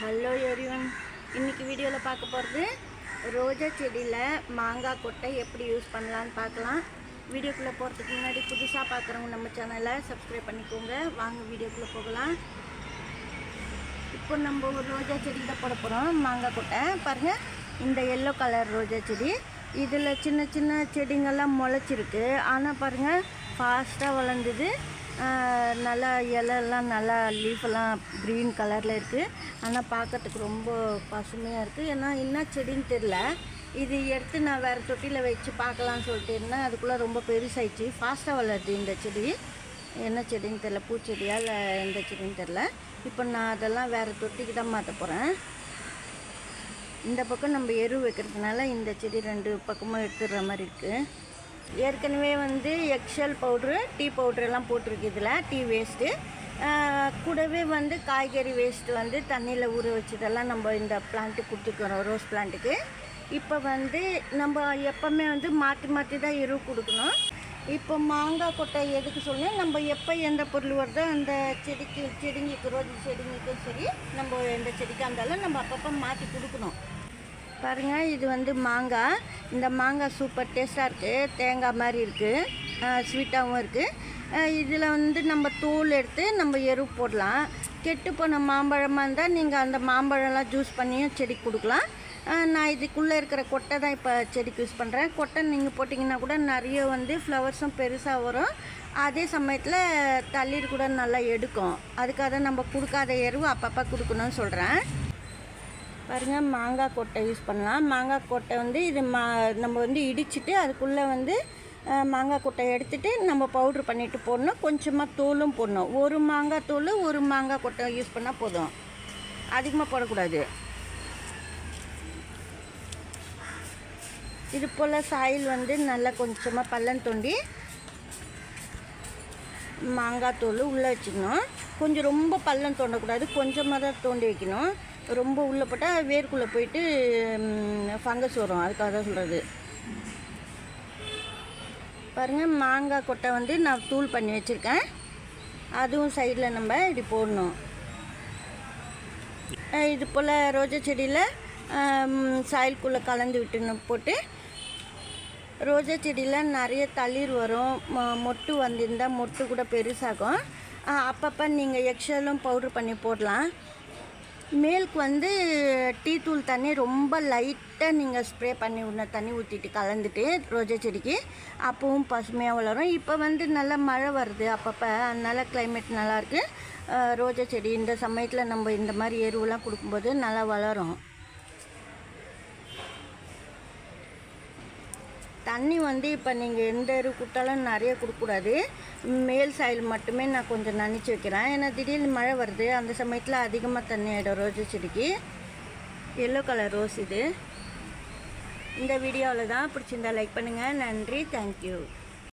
Hello everyone இன்றைக்கி வீடியோவில் பார்க்க போகிறது ரோஜா செடியில் மாங்காய் கொட்டை எப்படி யூஸ் பண்ணலான்னு பார்க்கலாம். வீடியோக்குள்ளே போகிறதுக்கு முன்னாடி புதுசாக பார்க்குறவங்க நம்ம சேனலை சப்ஸ்கிரைப் பண்ணிக்கோங்க. வாங்க வீடியோக்குள்ளே போகலாம். இப்போ நம்ம ஒரு ரோஜா செடி தான் போட போகிறோம் மாங்காய் கொட்டை. பாருங்கள் இந்த எல்லோ கலர் ரோஜா செடி. இதில் சின்ன சின்ன செடிங்கள்லாம் முளைச்சிருக்கு. ஆனால் பாருங்கள் ஃபாஸ்ட்டாக வளர்ந்தது. நல்லா இலையெல்லாம் நல்லா லீஃபெல்லாம் க்ரீன் கலரில் இருக்குது ஆனால் பார்க்கறதுக்கு ரொம்ப பசுமையாக இருக்குது ஏன்னா என்ன செடின்னு தெரில இது எடுத்து நான் வேறு தொட்டியில் வச்சு பார்க்கலான்னு சொல்லிட்டு இருந்தேன். அதுக்குள்ளே ரொம்ப பெருசாயிடுச்சு. ஃபாஸ்ட்டாக வளருது இந்த செடி. என்ன செடின்னு தெரில பூச்செடியா இல்லை எந்த செடின்னு தெரில இப்போ நான் அதெல்லாம் வேறு தொட்டிக்கு தான் மாற்ற போகிறேன் இந்த பக்கம் நம்ம எரு வைக்கிறதுனால இந்த செடி ரெண்டு பக்கமும் எடுத்துடுற மாதிரி இருக்குது ஏற்கனவே வந்து எக்ஷல் பவுட்ரு டீ பவுட்ரு எல்லாம் போட்டிருக்கு இதில் டீ வேஸ்ட்டு கூடவே வந்து காய்கறி வேஸ்ட்டு வந்து தண்ணியில் ஊற வச்சதெல்லாம் நம்ம இந்த பிளான்ட்டுக்கு கொடுத்துக்கிறோம் ரோஸ் பிளான்ட்டுக்கு இப்போ வந்து நம்ம எப்போவுமே வந்து மாற்றி மாற்றி தான் எரு கொடுக்கணும். இப்போ மாங்காய் கொட்டை எதுக்கு சொல்லுங்க நம்ம எப்போ எந்த பொருள் வருதோ அந்த செடிக்கு செடிங்களுக்கு ரோஜ் செடிங்களுக்கும் சரி நம்ம எந்த செடிக்காக இருந்தாலும் நம்ம அப்பப்போ மாற்றி கொடுக்கணும். பாருங்கள் இது வந்து மாங்காய் இந்த மாங்காய் சூப்பர் டேஸ்ட்டாக இருக்குது தேங்காய் மாதிரி இருக்குது ஸ்வீட்டாகவும் இருக்குது இதில் வந்து நம்ம தூள் எடுத்து நம்ம எரு போடலாம். கெட்டு போன மாம்பழமாக இருந்தால் நீங்கள் அந்த மாம்பழம்லாம் ஜூஸ் பண்ணியும் செடிக்கு கொடுக்கலாம். நான் இதுக்குள்ளே இருக்கிற கொட்டை தான் இப்போ செடிக்கு யூஸ் பண்ணுறேன் கொட்டை நீங்கள் போட்டிங்கன்னா கூட நிறைய வந்து ஃப்ளவர்ஸும் பெருசாக வரும். அதே சமயத்தில் தண்ணீர் கூட நல்லா எடுக்கும். அதுக்காக நம்ம கொடுக்காத எருவு அப்பப்போ கொடுக்கணும்னு சொல்கிறேன் பாருங்கள் மாங்காய் கொட்டை யூஸ் பண்ணலாம். மாங்காய் கொட்டை வந்து இது மா நம்ம வந்து இடிச்சிட்டு அதுக்குள்ளே வந்து மாங்காய் கொட்டை எடுத்துகிட்டு நம்ம பவுட்ரு பண்ணிவிட்டு போடணும். கொஞ்சமாக தூளும் போடணும். ஒரு மாங்காய் தோல் ஒரு மாங்காய் கொட்டை யூஸ் பண்ணால் போதும். அதிகமாக போடக்கூடாது. இது போல் சாயில் வந்து நல்லா கொஞ்சமாக பள்ளம் தோண்டி மாங்காய் தூள் உள்ளே வச்சுக்கணும் கொஞ்சம் ரொம்ப பள்ளம் தோண்டக்கூடாது. கொஞ்சமாக தான் தோண்டி வைக்கணும். ரொம்ப உள்ளே போட்டால் வேர்க்குள்ளே போயிட்டு ஃபங்கஸ் வரும். அதுக்காக தான் சொல்கிறது பாருங்கள் மாங்காய் கொட்டை வந்து நான் தூள் பண்ணி வச்சுருக்கேன். அதுவும் சைடில் நம்ம இப்படி போடணும். இது போல் ரோஜா செடியில் சாயலுக்குள்ளே கலந்து விட்டுன்னு போட்டு ரோஜா செடியில் நிறைய தளிர் வரும். மொ- மொட்டு வந்திருந்தால் மொட்டு கூட பெருசாகும். அப்பப்போ நீங்கள் எக்ஷலும் பவுட்ரு பண்ணி போடலாம். மேலுக்கு வந்து டீ தூள் தண்ணி ரொம்ப லைட்டாக நீங்கள் ஸ்ப்ரே பண்ணி விடன தண்ணி ஊற்றிட்டு கலந்துட்டு ரோஜா செடிக்கு. அப்பவும் பசுமையாக வளரும். இப்போ வந்து நல்லா மழை வருது. அப்பப்போ அதனால் கிளைமேட் நல்லாயிருக்கு ரோஜா செடி இந்த சமயத்தில் நம்ம இந்த மாதிரி எருவெலாம் கொடுக்கும்போது நல்லா வளரும். தண்ணி வந்து இப்போ நீங்கள் எந்த எரு கொடுத்தாலும் நிறைய கொடுக்கக்கூடாது. மேல் சாயில் மட்டுமே நான் கொஞ்சம் நனைச்சி வைக்கிறேன். ஏன்னா திடீர்னு மழை வருது. அந்த சமயத்தில் அதிகமாக தண்ணி ஆகிடும் ரோஜா செடிக்கு. எல்லோ கலர் ரோஸ் இது. இந்த வீடியோவில் தான் பிடிச்சிருந்தா லைக் பண்ணுங்கள் நன்றி. தேங்க்யூ